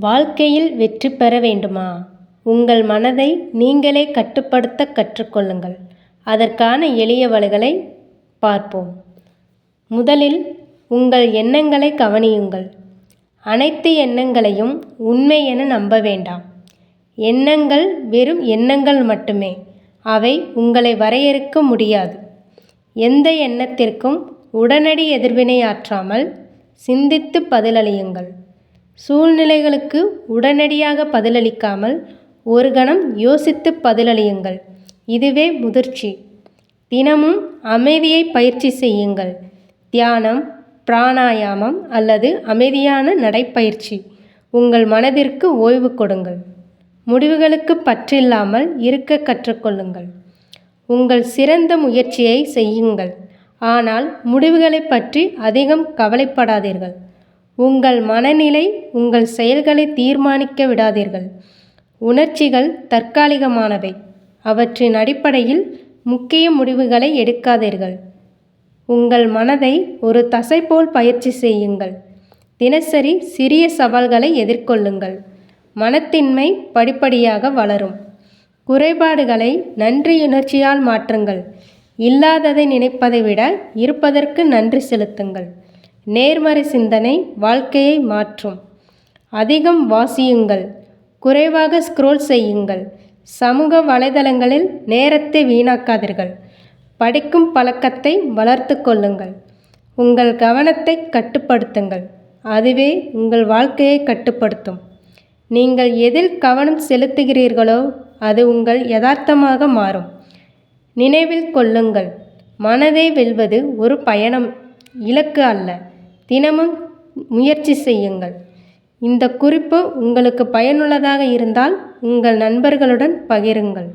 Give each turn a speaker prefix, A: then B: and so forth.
A: வாழ்க்கையில் வெற்றி பெற வேண்டுமா? உங்கள் மனதை நீங்களே கட்டுப்படுத்த கற்றுக்கொள்ளுங்கள். அதற்கான எளிய வழிகளை பார்ப்போம். முதலில் உங்கள் எண்ணங்களை கவனியுங்கள். அனைத்து எண்ணங்களையும் உண்மை என நம்ப வேண்டாம். எண்ணங்கள் வெறும் எண்ணங்கள் மட்டுமே. அவை உங்களை வரையறுக்க முடியாது. எந்த எண்ணத்திற்கும் உடனடி எதிர்வினையாற்றாமல் சிந்தித்து பதிலளியுங்கள். சூழ்நிலைகளுக்கு உடனடியாக பதிலளிக்காமல் ஒரு கணம் யோசித்து பதிலளியுங்கள். இதுவே முதிர்ச்சி. தினமும் அமைதியை பயிற்சி செய்யுங்கள். தியானம் பிராணாயாமம் அல்லது அமைதியான நடைப்பயிற்சி உங்கள் மனதிற்கு ஓய்வு கொடுங்கள். முடிவுகளுக்கு பற்றில்லாமல் இருக்க கற்றுக்கொள்ளுங்கள். உங்கள் சிறந்த முயற்சியை செய்யுங்கள். ஆனால் முடிவுகளை பற்றி அதிகம் கவலைப்படாதீர்கள். உங்கள் மனநிலை உங்கள் செயல்களை தீர்மானிக்க விடாதீர்கள். உணர்ச்சிகள் தற்காலிகமானவை. அவற்றின் அடிப்படையில் முக்கிய முடிவுகளை எடுக்காதீர்கள். உங்கள் மனதை ஒரு தசை போல் பயிற்சி செய்யுங்கள். தினசரி சிறிய சவால்களை எதிர்கொள்ளுங்கள். மனத்தின்மை படிப்படியாக வளரும். குறைபாடுகளை நன்றியுணர்ச்சியால் மாற்றுங்கள். இல்லாததை நினைப்பதை விட இருப்பதற்கு நன்றி செலுத்துங்கள். நேர்மறை சிந்தனை வாழ்க்கையை மாற்றும். அதிகம் வாசியுங்கள். குறைவாக ஸ்க்ரோல் செய்யுங்கள். சமூக வலைதளங்களில் நேரத்தை வீணாக்காதீர்கள். படிக்கும் பழக்கத்தை வளர்த்து கொள்ளுங்கள். உங்கள் கவனத்தை கட்டுப்படுத்துங்கள். அதுவே உங்கள் வாழ்க்கையை கட்டுப்படுத்தும். நீங்கள் எதில் கவனம் செலுத்துகிறீர்களோ அது உங்கள் யதார்த்தமாக மாறும். நினைவில் கொள்ளுங்கள். மனதை வெல்வது ஒரு பயணம். இலக்கு அல்ல. தினமும் முயற்சி செய்யுங்கள். இந்த குறிப்பு உங்களுக்கு பயனுள்ளதாக இருந்தால் உங்கள் நண்பர்களுடன் பகிருங்கள்.